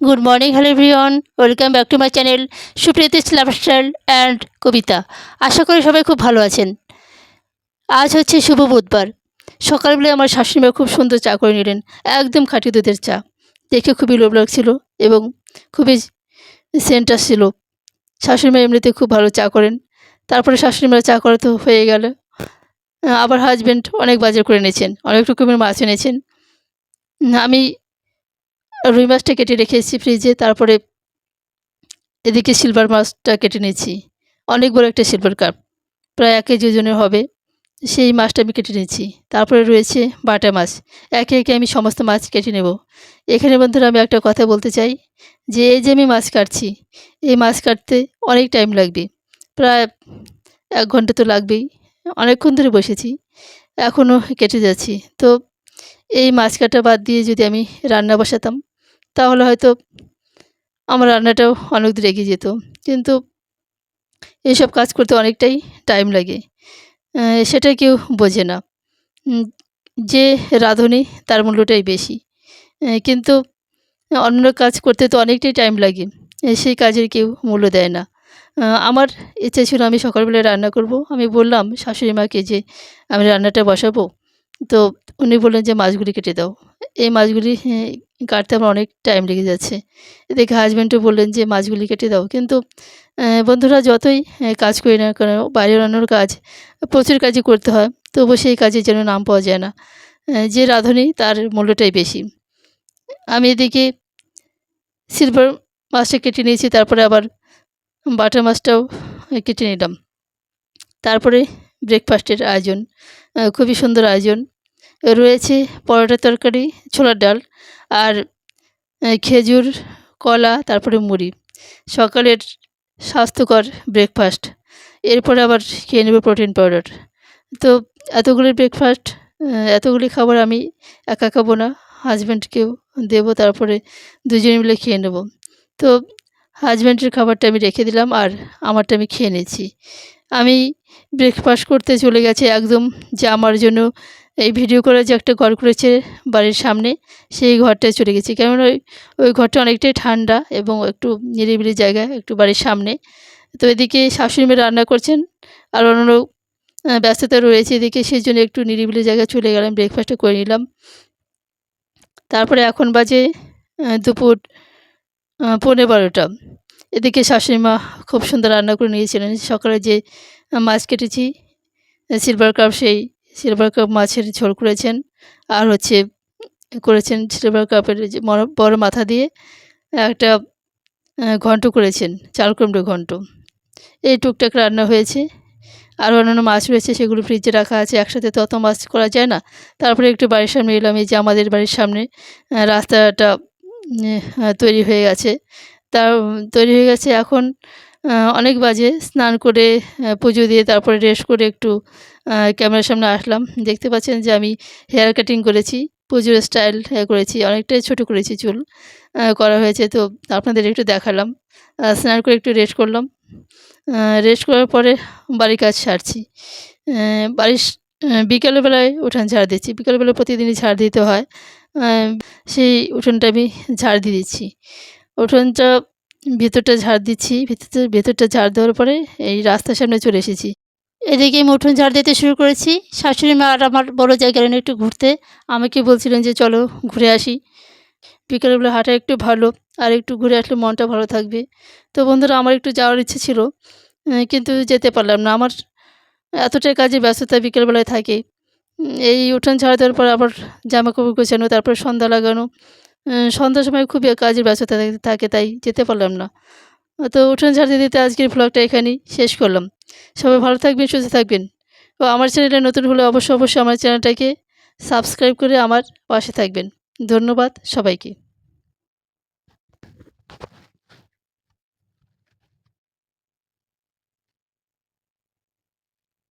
Good morning hello everyone welcome back to my channel Supriti lifestyle and Kabita আশা করি সবাই খুব ভালো আছেন। আজ হচ্ছে শুভ বুধবার। সকালবেলায় আমার শাশুড়িমা খুব সুন্দর চা করে নিলেন, একদম খাঁটি দুধের চা। দেখে খুবই লোভ লাগছিল এবং খুবই সেন্ট আসছিল শাশুড়িমা এমনিতে খুব ভালো চা করেন। তারপরে শাশুড়িমা চা করা তো হয়ে গেল। আবার হাজব্যান্ড অনেক বাজার করে এনেছেন, অনেক রকমের মাছ এনেছেন। আমি রুই মাছটা কেটে রেখে এসেছি ফ্রিজে তারপরে এদিকে সিলভার মাছটা কেটে নিয়েছি। অনেক বড় একটা সিলভার কাপ প্রায় এক কেজি হবে। সেই মাছটা আমি কেটে নিয়েছি। তারপরে রয়েছে বাটা মাছ। একে একে আমি সমস্ত মাছ কেটে নেব। এখানে বন্ধুরা আমি একটা কথা বলতে চাই, যে এই যে আমি মাছ কাটছি, এই মাছ কাটতে অনেক টাইম লাগবে। প্রায় এক ঘণ্টা তো লাগবেই। অনেকক্ষণ ধরে বসেছি এখনও কেটে যাচ্ছি। তো এই মাছ কাটা বাদ দিয়ে যদি আমি রান্না বসাতাম তাহলে হয়তো আমার রান্নাটাও অনেক দূর এগিয়ে যেত। কিন্তু এইসব কাজ করতে অনেকটাই টাইম লাগে। সেটা কেউ বোঝে না। যে রাঁধুনি তার মূল্যটাই বেশি। কিন্তু অন্য কাজ করতে তো অনেকটাই টাইম লাগে। সেই কাজের কেউ মূল্য দেয় না। আমার ইচ্ছে ছিল আমি সকালবেলায় রান্না করব। আমি বললাম শাশুড়ি মাকে যে আমি রান্নাটা বসাবো। তো উনি বললেন যে মাছগুলি কেটে দাও। এই মাছগুলি কাটতে আমার অনেক টাইম লেগে যাচ্ছে। এদিকে হাজব্যান্ডও বললেন যে, মাছগুলি কেটে দাও। কিন্তু বন্ধুরা যতই কাজ করি না কেন, বাইরে রান্নার কাজ, প্রচুর কাজই করতে হয়। তবু সেই কাজের জন্য নাম পাওয়া যায় না। যে রাঁধুনি, তার মূল্যটাই বেশি। আমি এদিকে সিলভার মাছটা কেটে নিয়েছি, তারপরে আবার বাটার মাছটাও কেটে নিলাম। তারপরে ব্রেকফাস্টের আয়োজন খুবই সুন্দর আয়োজন। রয়েছে পরোটা তরকারি, ছোলার ডাল আর খেজুর, কলা, তারপরে মুড়ি। সকালের স্বাস্থ্যকর ব্রেকফাস্ট এরপরে আবার খেয়ে নেব প্রোটিন পাউডার তো এতগুলি ব্রেকফাস্ট এতগুলি খাবার আমি একা খাব না হাজব্যান্ডকেও দেবো, তারপরে দুজনে মিলে খেয়ে নেব। তো হাজব্যান্ডের খাবারটা আমি রেখে দিলাম আর আমারটা আমি খেয়ে নিয়েছি। আমি ব্রেকফাস্ট করতে চলে গেছে একদম যে আমার জন্য এই ভিডিও করে যে একটা ঘর করেছে বাড়ির সামনে সেই ঘরটায় চলে গেছি। কেমন ওই ওই ঘরটা অনেকটাই ঠান্ডা এবং একটু নিরিবিলি জায়গা একটু বাড়ির সামনে। তো এদিকে শাশুড়ি মেয়ে রান্না করছেন আর অন্য ব্যস্ততা রয়েছে এদিকে সেই জন্য একটু নিরিবিলি জায়গায় চলে গেলাম ব্রেকফাস্টটা করে নিলাম। তারপরে এখন বাজে দুপুর আহ, পৌনে বারোটা। এদিকে শাশুড়ি মা খুব সুন্দর রান্না করে নিয়েছিলেন। সকালে যে মাছ কেটেছি সিলভার কাপ সেই সিলভার কাপ মাছের ঝোল করেছেন আর হচ্ছে করেছেন সিলভার কাপের যে বড়- মাথা দিয়ে একটা ঘন্ট করেছেন চাল কুমড়ো ঘন্ট। এই টুকটাক রান্না হয়েছে। আর অন্যান্য মাছ রয়েছে, সেগুলো ফ্রিজে রাখা আছে, একসাথে তত মাছ করা যায় না। তারপরে একটু বাড়ির সামনে এলাম, এই যে আমাদের বাড়ির সামনে রাস্তাটা তৈরি হয়ে গেছে। তা, তৈরি হয়ে গেছে এখন অনেক বাজে। স্নান করে পুজো দিয়ে তারপরে রেস্ট করে একটু ক্যামেরার সামনে আসলাম। দেখতে পাচ্ছেন যে আমি হেয়ার কাটিং করেছি, পুজোর স্টাইল করেছি। অনেকটাই ছোট করেছি চুল করা হয়েছে। তো আপনাদের একটু দেখালাম। স্নান করে একটু রেস্ট করলাম। রেস্ট করার পরে বাড়ির কাজ সারছি। বাড়ির বিকেলবেলায় উঠান ঝাড় দিচ্ছি। বিকেলবেলায় প্রতিদিনই ঝাড় দিতে হয়। সেই উঠোনটা আমি ঝাড় দিয়ে দিচ্ছি। উঠোনটা ভেতরটা ঝাড় দিচ্ছি ভেতরটা ভেতরটা ঝাড় দেওয়ার পরে এই রাস্তার সামনে চলে এসেছি। এদিকে উঠোন ঝাড় দিতে শুরু করেছি। শাশুড়ি মা আর আমার বড় জায়গা গেলেন একটু ঘুরতে। আমাকে বলছিলেন যে, চলো ঘুরে আসি। বিকেলবেলা হাঁটা একটু ভালো, আর একটু ঘুরে আসলে মনটা ভালো থাকবে। তো বন্ধুরা, আমার একটু যাওয়ার ইচ্ছে ছিল কিন্তু যেতে পারলাম না। আমার এতটাই কাজে ব্যস্ততা বিকেলবেলায় থাকে। এই উঠোন ঝাড় দেওয়ার পর আবার জামা কাপড় গোছানো, তারপর সন্ধ্যা লাগানো সন্ধ্যার সময় খুবই কাজের ব্যস্ত থাকে- তাই যেতে পারলাম না। তো উঠোন ঝাড় দিতে দিতে আজকের ব্লগটা এখানেই শেষ করলাম। সবাই ভালো থাকবেন, সুস্থ থাকবেন। ও, আমার চ্যানেলে নতুন হলে অবশ্যই অবশ্যই আমার চ্যানেলটাকে সাবস্ক্রাইব করে আমার পাশে থাকবেন। ধন্যবাদ সবাইকে।